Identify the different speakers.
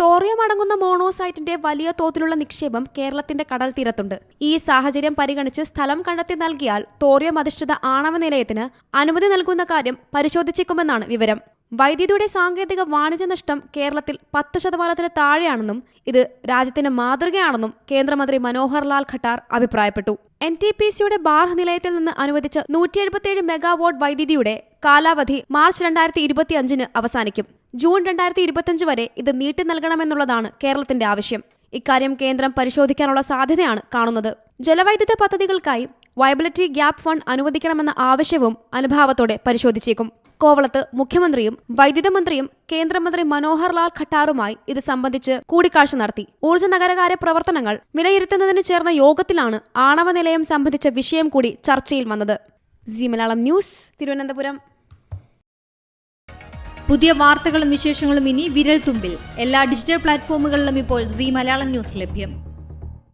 Speaker 1: Thorium അടങ്ങുന്ന മോണോസൈറ്റിന്റെ വലിയ തോതിലുള്ള നിക്ഷേപം കേരളത്തിന്റെ കടൽ തീരത്തുണ്ട്. ഈ സാഹചര്യം പരിഗണിച്ച് സ്ഥലം കണ്ടെത്തി നൽകിയാൽ തോറിയം അധിഷ്ഠിത ആണവ നിലയത്തിന് അനുമതി നൽകുന്ന കാര്യം പരിശോധിച്ചേക്കുമെന്നാണ് വിവരം. വൈദ്യുതിയുടെ സാങ്കേതിക വാണിജ്യ നഷ്ടം കേരളത്തിൽ പത്ത് ശതമാനത്തിന് താഴെയാണെന്നും ഇത് രാജ്യത്തിന് മാതൃകയാണെന്നും കേന്ദ്രമന്ത്രി മനോഹർ ലാൽ ഖട്ടാർ അഭിപ്രായപ്പെട്ടു. എൻ ടി പി സിയുടെ ബാർഹ് നിലയത്തിൽ നിന്ന് അനുവദിച്ച നൂറ്റി എഴുപത്തിയേഴ് മെഗാവാട്ട് വൈദ്യുതിയുടെ കാലാവധി മാർച്ച് രണ്ടായിരത്തി ഇരുപത്തിയഞ്ചിന് അവസാനിക്കും. ജൂൺ രണ്ടായിരത്തി ഇരുപത്തിയഞ്ച് വരെ ഇത് നീട്ടി നൽകണമെന്നുള്ളതാണ് കേരളത്തിന്റെ ആവശ്യം. ഇക്കാര്യം കേന്ദ്രം പരിശോധിക്കാനുള്ള സാധ്യതയാണ് കാണുന്നത്. ജലവൈദ്യുത പദ്ധതികൾക്കായി വയബിലിറ്റി ഗ്യാപ് ഫണ്ട് അനുവദിക്കണമെന്ന ആവശ്യവും അനുഭാവത്തോടെ പരിശോധിച്ചേക്കും. കോവളത്ത് മുഖ്യമന്ത്രിയും വൈദ്യുത മന്ത്രിയും കേന്ദ്രമന്ത്രി മനോഹർ ലാൽ ഖട്ടാറുമായി ഇത് സംബന്ധിച്ച് കൂടിക്കാഴ്ച നടത്തി. ഊർജ നഗരകാര്യ പ്രവർത്തനങ്ങൾ വിലയിരുത്തുന്നതിന് ചേർന്ന യോഗത്തിലാണ് ആണവ നിലയം സംബന്ധിച്ച വിഷയം കൂടി ചർച്ചയിൽ വന്നത്. മലയാളം ന്യൂസ് തിരുവനന്തപുരം.
Speaker 2: പുതിയ വാർത്തകളും വിശേഷങ്ങളും ഇനി വിരൽ തുമ്പിൽ എല്ലാ ഡിജിറ്റൽ പ്ലാറ്റ്ഫോമുകളിലും ഇപ്പോൾ സി മലയാളം ന്യൂസ് ലഭ്യം.